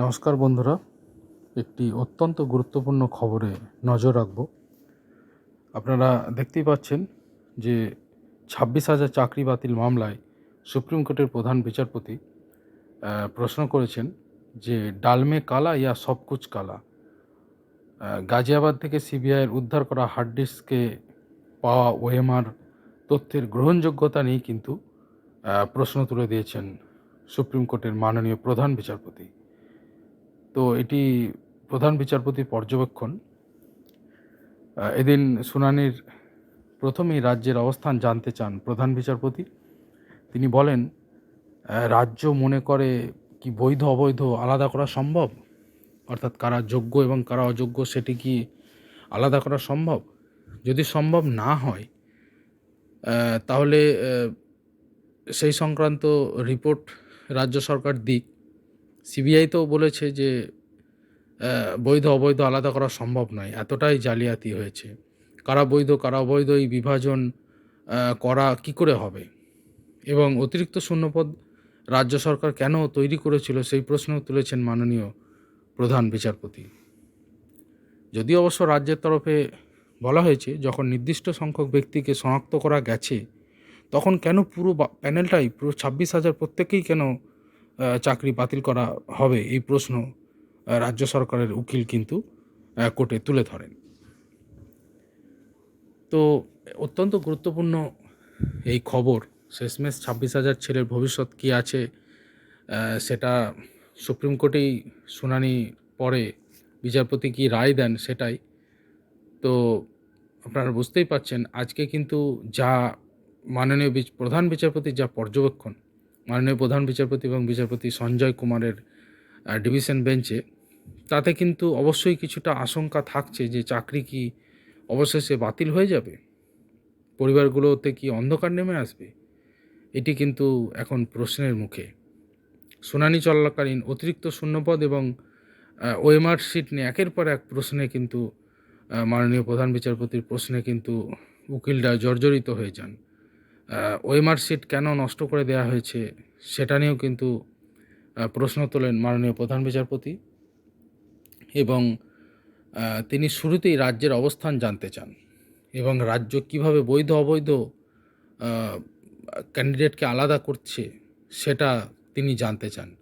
নমস্কার বন্ধুরা, একটি অত্যন্ত গুরুত্বপূর্ণ খবরে নজর রাখব। আপনারা দেখতেই পাচ্ছেন যে ছাব্বিশ হাজার চাকরি বাতিল মামলায় সুপ্রিম কোর্টের প্রধান বিচারপতি প্রশ্ন করেছেন যে ডালমে কালা ইয়া সব কুচ কালা। গাজিয়াবাদ থেকে সিবিআইয়ের উদ্ধার করা হার্ড ডিস্কে পাওয়া ওএমআর তথ্যের গ্রহণযোগ্যতা নিয়ে কিন্তু প্রশ্ন তুলে দিয়েছেন সুপ্রিম কোর্টের মাননীয় প্রধান বিচারপতি। তো এটি প্রধান বিচারপতি পর্যবেক্ষণ। এদিন শুনানির প্রথমেই রাজ্যের অবস্থান জানতে চান প্রধান বিচারপতি। তিনি বলেন রাজ্য মনে করে কি বৈধ অবৈধ আলাদা করা সম্ভব? অর্থাৎ কারা যোগ্য এবং কারা অযোগ্য সেটি কি আলাদা করা সম্ভব? যদি সম্ভব না হয় তাহলে সেই সংক্রান্ত রিপোর্ট রাজ্য সরকার দিক। সিবিআই তো বলেছে যে বৈধ অবৈধ আলাদা করা সম্ভব নয়, এতটাই জালিয়াতি হয়েছে। কারা বৈধ, কারা অবৈধ এই বিভাজন করা কি করে হবে? এবং অতিরিক্ত শূন্যপদ রাজ্য সরকার কেন তৈরি করেছিল সেই প্রশ্ন তুলেছেন মাননীয় প্রধান বিচারপতি। যদি অবশ্য রাজ্যের তরফে বলা হয়েছে, যখন নির্দিষ্ট সংখ্যক ব্যক্তিকে শনাক্ত করা গেছে, তখন কেন পুরো প্যানেলটাই পুরো ছাব্বিশ হাজার প্রত্যেকেই কেন চাকরি বাতিল করা হবে এই প্রশ্ন রাজ্য সরকারের উকিল কিন্তু কোর্টে তুলে ধরেন। তো, অত্যন্ত গুরুত্বপূর্ণ এই খবর, শেষমেশ ছাব্বিশ হাজার ছেলের ভবিষ্যৎ কী আছে সেটা সুপ্রিম কোর্টেই শুনানি পরে বিচারপতি কী রায় দেন সেটাই। তো, আপনারা বুঝতেই পারছেন, আজকে কিন্তু যা মাননীয় প্রধান বিচারপতির যা পর্যবেক্ষণ মাননীয় প্রধান বিচারপতি এবং বিচারপতি সঞ্জয় কুমারের ডিভিশন বেঞ্চে। তাতে কিন্তু অবশ্যই কিছুটা আশঙ্কা থাকছে যে চাকরি কি অবশেষে বাতিল হয়ে যাবে? পরিবারগুলোতে কি অন্ধকার নেমে আসবে? এটি কিন্তু এখন প্রশ্নের মুখে। শুনানি চলাকালীন অতিরিক্ত শূন্যপদ এবং ওএমআর সিট নিয়ে একের পর এক প্রশ্নে কিন্তু মাননীয় প্রধান বিচারপতির প্রশ্নে কিন্তু উকিলরা জর্জরিত হয়ে যান। ওএমআর সিট কেন নষ্ট করে দেওয়া হয়েছে সেটা নিয়েও কিন্তু প্রশ্ন তোলেন মাননীয় প্রধান বিচারপতি এবং তিনি শুরুতেই রাজ্যের অবস্থান জানতে চান এবং রাজ্য কীভাবে বৈধ অবৈধ ক্যান্ডিডেটকে আলাদা করছে সেটা তিনি জানতে চান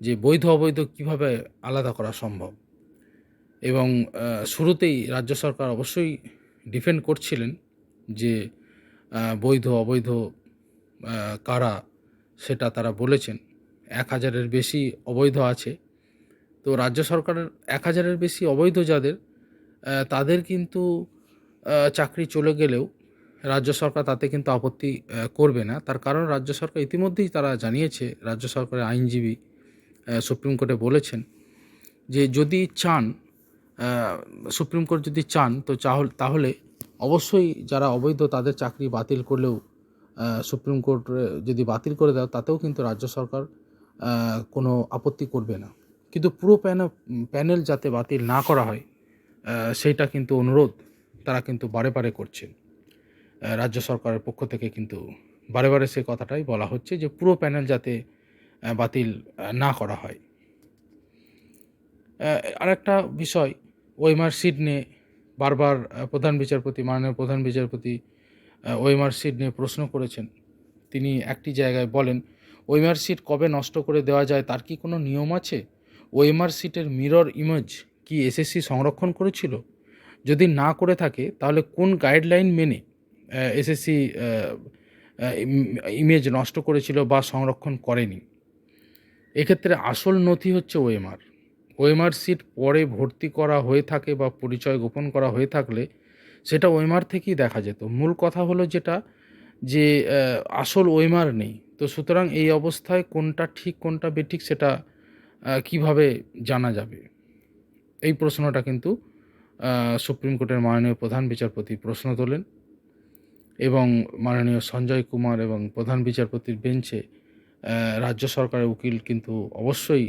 যে বৈধ অবৈধ কীভাবে আলাদা করা সম্ভব। এবং শুরুতেই রাজ্য সরকার অবশ্যই ডিফেন্ড করছিলেন যে বৈধ, অবৈধ কারা সেটা তারা বলেছেন। এক হাজারের বেশি অবৈধ আছে। তো রাজ্য সরকারের এক হাজারের বেশি অবৈধ যাদের তাদের কিন্তু চাকরি চলে গেলেও রাজ্য সরকার তাতে কিন্তু আপত্তি করবে না। তার কারণ রাজ্য সরকার ইতিমধ্যেই তারা জানিয়েছে, রাজ্য সরকারের আইনজীবী সুপ্রিম কোর্টে বলেছেন যে যদি চান সুপ্রিম কোর্ট যদি চান, তো তাহলে অবশ্যই যারা অবৈধ তাদের চাকরি বাতিল করলেও সুপ্রিম কোর্ট যদি বাতিল করে দেয়, তাতেও কিন্তু রাজ্য সরকার কোনো আপত্তি করবে না। কিন্তু পুরো প্যানেল প্যানেল যাতে বাতিল না করা হয় সেইটা কিন্তু অনুরোধ তারা কিন্তু বারে বারে করছে। রাজ্য সরকারের পক্ষ থেকে কিন্তু বারে বারে সে কথাটাই বলা হচ্ছে যে পুরো প্যানেল যাতে বাতিল না করা হয়। আরেকটা বিষয়, ওয়েমার সিট নিয়ে বারবার প্রধান বিচারপতি, মাননীয় প্রধান বিচারপতি ওয়েমার সিট নিয়ে প্রশ্ন করেছেন। তিনি একটি জায়গায় বলেন, ওয়েমার সিট কবে নষ্ট করে দেওয়া যায় তার কি কোনো নিয়ম আছে? ওয়েমার সিটের মিরর ইমেজ কি এসএসসি সংরক্ষণ করেছিল? যদি না করে থাকে, তাহলে কোন গাইডলাইন মেনে এসএসসি ইমেজ নষ্ট করেছিল বা সংরক্ষণ করেনি? এক্ষেত্রে আসল নথি হচ্ছে ওএমআর ওএমআর সিট পরে ভর্তি করা হয়ে থাকে বা পরিচয় গোপন করা হয়ে থাকলে সেটা ওএমআর থেকেই দেখা যেত। মূল কথা হলো যেটা যে আসল ওএমআর নেই। তো সুতরাং এই অবস্থায় কোনটা ঠিক, কোনটা বেঠিক সেটা কীভাবে জানা যাবে? এই প্রশ্নটা কিন্তু সুপ্রিম কোর্টের মাননীয় প্রধান বিচারপতি প্রশ্ন তোলেন এবং মাননীয় সঞ্জয় কুমার এবং প্রধান বিচারপতির বেঞ্চে রাজ্য সরকারের উকিল কিন্তু অবশ্যই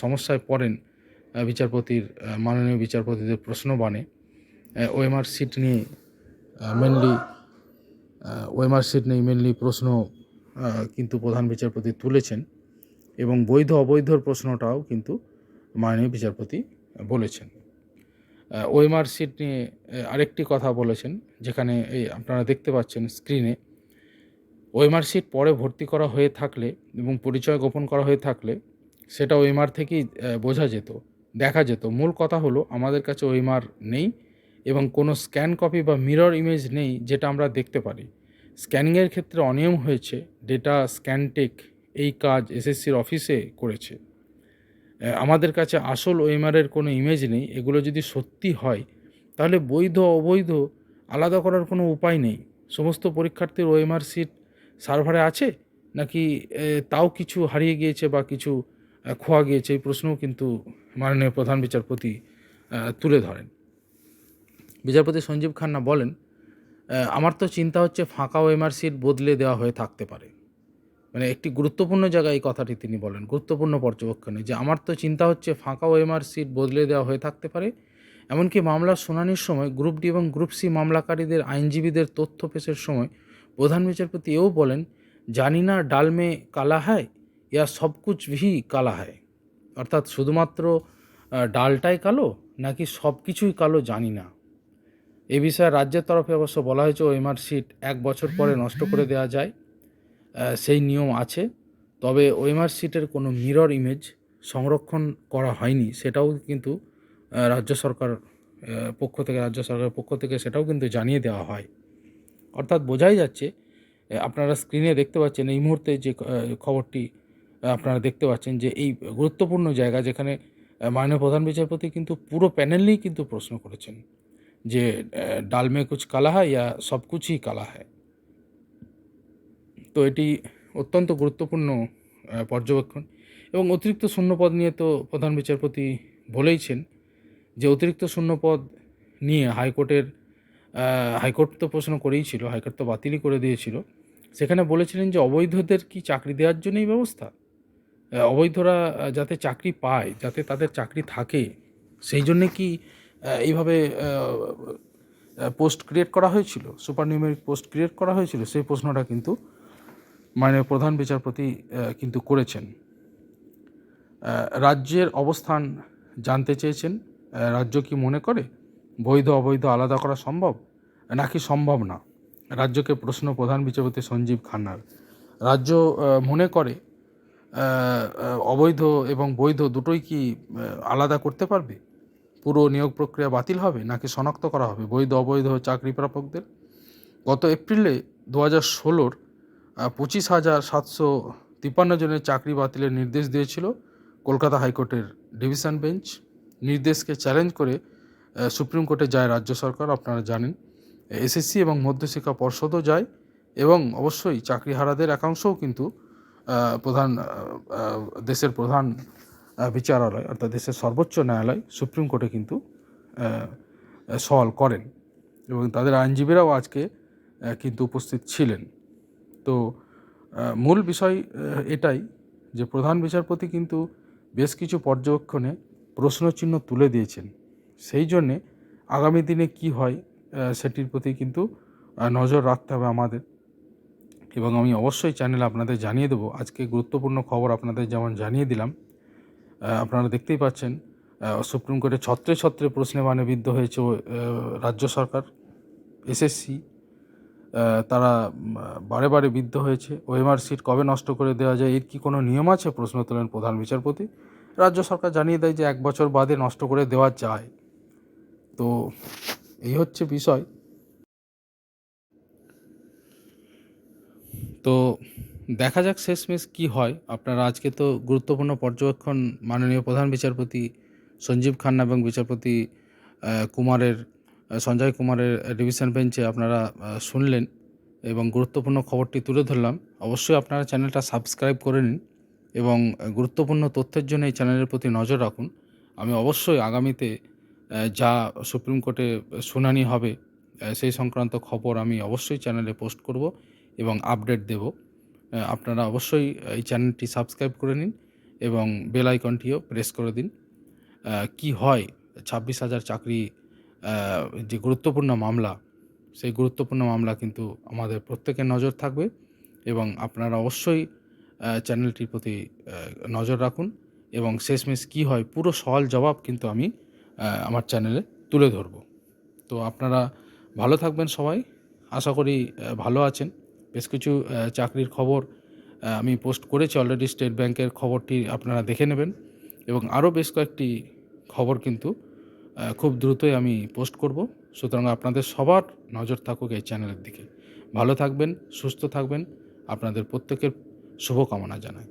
সমস্যায় পড়েন বিচারপতির মাননীয় বিচারপতিদের প্রশ্ন বানে ওএমআর সিট নিয়ে মেনলি ওএমআর সিট নিয়ে মেনলি প্রশ্ন কিন্তু প্রধান বিচারপতি তুলেছেন এবং বৈধ অবৈধর প্রশ্নটাও কিন্তু মাননীয় বিচারপতি বলেছেন। ওএমআর সিট নিয়ে আরেকটি কথা বলেছেন, যেখানে এই আপনারা দেখতে পাচ্ছেন স্ক্রিনে, ওএমআর সিট পরে ভর্তি করা হয়ে থাকলে এবং পরিচয় গোপন করা হয়ে থাকলে সেটা ওএমআর থেকেই বোঝা যেত, দেখা যেত। মূল কথা হলো, আমাদের কাছে ওএমআর নেই এবং কোনো স্ক্যান কপি বা মিরর ইমেজ নেই যেটা আমরা দেখতে পারি। স্ক্যানিংয়ের ক্ষেত্রে অনিয়ম হয়েছে, ডেটা স্ক্যানটেক এই কাজ এসএসসির অফিসে করেছে। আমাদের কাছে আসল ওএমআরের কোনো ইমেজ নেই, এগুলো যদি সত্যি হয়, তাহলে বৈধ অবৈধ আলাদা করার কোনো উপায় নেই। সমস্ত পরীক্ষার্থীর ওএমআর সিট সার্ভারে আছে? নাকি তাও কিছু হারিয়ে গিয়েছে বা কিছু খোয়া গিয়েছে এই প্রশ্নও কিন্তু মাননীয় প্রধান বিচারপতি তুলে ধরেন। বিচারপতি সঞ্জীব খান্না বলেন আমার তো চিন্তা হচ্ছে ফাঁকা ওএমআর সিট বদলে দেওয়া হয়ে থাকতে পারে। মানে একটি গুরুত্বপূর্ণ জায়গায় এই কথাটি তিনি বলেন, গুরুত্বপূর্ণ পর্যবেক্ষণে, যে আমার তো চিন্তা হচ্ছে ফাঁকা ওএমআর সিট বদলে দেওয়া হয়ে থাকতে পারে। এমনকি মামলার শুনানির সময় গ্রুপ ডি এবং গ্রুপ সি মামলাকারীদের আইনজীবীদের তথ্য পেশের সময় প্রধান বিচারপতি এও বলেন, জানি না ডালমে কালা হয় ইয়া সব ভি কালা হয় অর্থাৎ শুধুমাত্র ডালটাই কালো নাকি সব কিছুই কালো জানি না। এ বিষয়ে রাজ্যের তরফে অবশ্য বলা হয়েছে ওএমআর সিট এক বছর পরে নষ্ট করে দেওয়া যায় সেই নিয়ম আছে। তবে ওএমআর সিটের কোনো মিরর ইমেজ সংরক্ষণ করা হয়নি, সেটাও কিন্তু রাজ্য সরকার পক্ষ থেকে, রাজ্য সরকারের পক্ষ থেকে সেটাও কিন্তু জানিয়ে দেওয়া হয়। অর্থাৎ বোঝাই যাচ্ছে আপনারা স্ক্রিনে দেখতে পাচ্ছেন এই মুহূর্তে যে খবরটি আপনারা দেখতে পাচ্ছেন যে এই গুরুত্বপূর্ণ জায়গা যেখানে মাননীয় প্রধান বিচারপতি কিন্তু পুরো প্যানেলেই কিন্তু প্রশ্ন করেছেন যে আহ, ডাল মে কুচ কালা হয় ইয়া সব কুচই কালা হয় তো এটি অত্যন্ত গুরুত্বপূর্ণ পর্যবেক্ষণ এবং অতিরিক্ত শূন্যপদ নিয়ে তো প্রধান বিচারপতি বলেইছেন যে অতিরিক্ত শূন্যপদ নিয়ে হাইকোর্টের হাইকোর্ট তো প্রশ্ন করেই ছিল হাইকোর্ট তো বাতিলই করে দিয়েছিল। সেখানে বলেছিলেন যে অবৈধদের কি চাকরি দেওয়ার জন্যই ব্যবস্থা? অবৈধরা যাতে চাকরি পায়, যাতে তাদের চাকরি থাকে, সেই জন্যে কি এইভাবে পোস্ট ক্রিয়েট করা হয়েছিল? সুপার নিউমেরিক পোস্ট ক্রিয়েট করা হয়েছিল? সেই প্রশ্নটা কিন্তু মাননীয় প্রধান বিচারপতি কিন্তু করেছেন। রাজ্যের অবস্থান জানতে চেয়েছেন? রাজ্য কি মনে করে? বৈধ, অবৈধ, আলাদা করা সম্ভব? নাকি সম্ভব না? রাজ্যকে প্রশ্ন প্রধান বিচারপতি সঞ্জীব খান্নার। রাজ্য মনে করে অবৈধ এবং বৈধ দুটোই কি আলাদা করতে পারবে? পুরো নিয়োগ প্রক্রিয়া বাতিল হবে নাকি শনাক্ত করা হবে? বৈধ, অবৈধ চাকরি প্রাপকদের? গত এপ্রিলে দু হাজার ষোলোর পঁচিশ হাজার সাতশো তিপ্পান্ন জনের চাকরি বাতিলের নির্দেশ দিয়েছিল কলকাতা হাইকোর্টের ডিভিশন বেঞ্চ। নির্দেশকে চ্যালেঞ্জ করে সুপ্রিম কোর্টে যায় রাজ্য সরকার, আপনারা জানেন। এসএসসি এবং মধ্যশিক্ষা পর্ষদও যায় এবং অবশ্যই চাকরিহারাদের একাংশও কিন্তু প্রধান দেশের প্রধান বিচারালয়, অর্থাৎ দেশের সর্বোচ্চ ন্যায়ালয় সুপ্রিম কোর্টে কিন্তু সওয়াল করেন। এবং তাদের আইনজীবীরাও আজকে কিন্তু উপস্থিত ছিলেন। তো মূল বিষয় এটাই যে প্রধান বিচারপতি কিন্তু বেশ কিছু পর্যবেক্ষণে প্রশ্নচিহ্ন তুলে দিয়েছেন। সেই জন্যে আগামী দিনে কি হয় সেটির প্রতি কিন্তু নজর রাখতে হবে আমাদের। এবং আমি অবশ্যই চ্যানেলে আপনাদের জানিয়ে দেবো। আজকে গুরুত্বপূর্ণ খবর আপনাদের যেমন জানিয়ে দিলাম আপনারা দেখতেই পাচ্ছেন সুপ্রিম কোর্টে ছত্রে ছত্রে প্রশ্নে মানে বিদ্ধ হয়েছে রাজ্য সরকার এসএসসি তারা বারে বারে বিদ্ধ হয়েছে। ওএমআর সিট কবে নষ্ট করে দেওয়া যায়, এর কি কোনো নিয়ম আছে? প্রশ্ন তোলেন প্রধান বিচারপতি। রাজ্য সরকার জানিয়ে দেয় যে, এক বছর বাদে নষ্ট করে দেওয়া যায়। তো, এই হচ্ছে বিষয়। তো দেখা যাক শেষমেশ কি হয়। আপনারা আজকে তো গুরুত্বপূর্ণ পর্যবেক্ষণ মাননীয় প্রধান বিচারপতি সঞ্জীব খান্না এবং বিচারপতি কুমারের সঞ্জয় কুমারের ডিভিশন বেঞ্চে আপনারা শুনলেন এবং গুরুত্বপূর্ণ খবরটি তুলে ধরলাম। অবশ্যই আপনারা চ্যানেলটা সাবস্ক্রাইব করে নিন এবং গুরুত্বপূর্ণ তথ্যের জন্য এই চ্যানেলের প্রতি নজর রাখুন। আমি অবশ্যই আগামীতে যা সুপ্রিম কোর্টে শুনানি হবে সেই সংক্রান্ত খবর আমি অবশ্যই চ্যানেলে পোস্ট করব। এবং আপডেট দেব। আপনারা অবশ্যই এই চ্যানেলটি সাবস্ক্রাইব করে নিন এবং বেল আইকনটিও প্রেস করে দিন। কি হয়? ছাব্বিশ হাজার চাকরি যে গুরুত্বপূর্ণ মামলা, সেই গুরুত্বপূর্ণ মামলা কিন্তু আমাদের প্রত্যেকের নজর থাকবে এবং আপনারা অবশ্যই চ্যানেলটির প্রতি নজর রাখুন এবং শেষমেশ কী হয়, পুরো সওয়াল জবাব কিন্তু আমি আমার চ্যানেলে তুলে ধরব। তো আপনারা ভালো থাকবেন সবাই। আশা করি ভালো আছেন। বেশ কিছু চাকরির খবর আমি পোস্ট করেছি অলরেডি স্টেট ব্যাংকের খবরটি আপনারা দেখে নেবেন এবং আরও বেশ কয়েকটি খবর কিন্তু খুব দ্রুতই আমি পোস্ট করব। সুতরাং আপনাদের সবার নজর থাকুক এই চ্যানেলের দিকে। ভালো থাকবেন, সুস্থ থাকবেন। আপনাদের প্রত্যেকের শুভকামনা জানাই।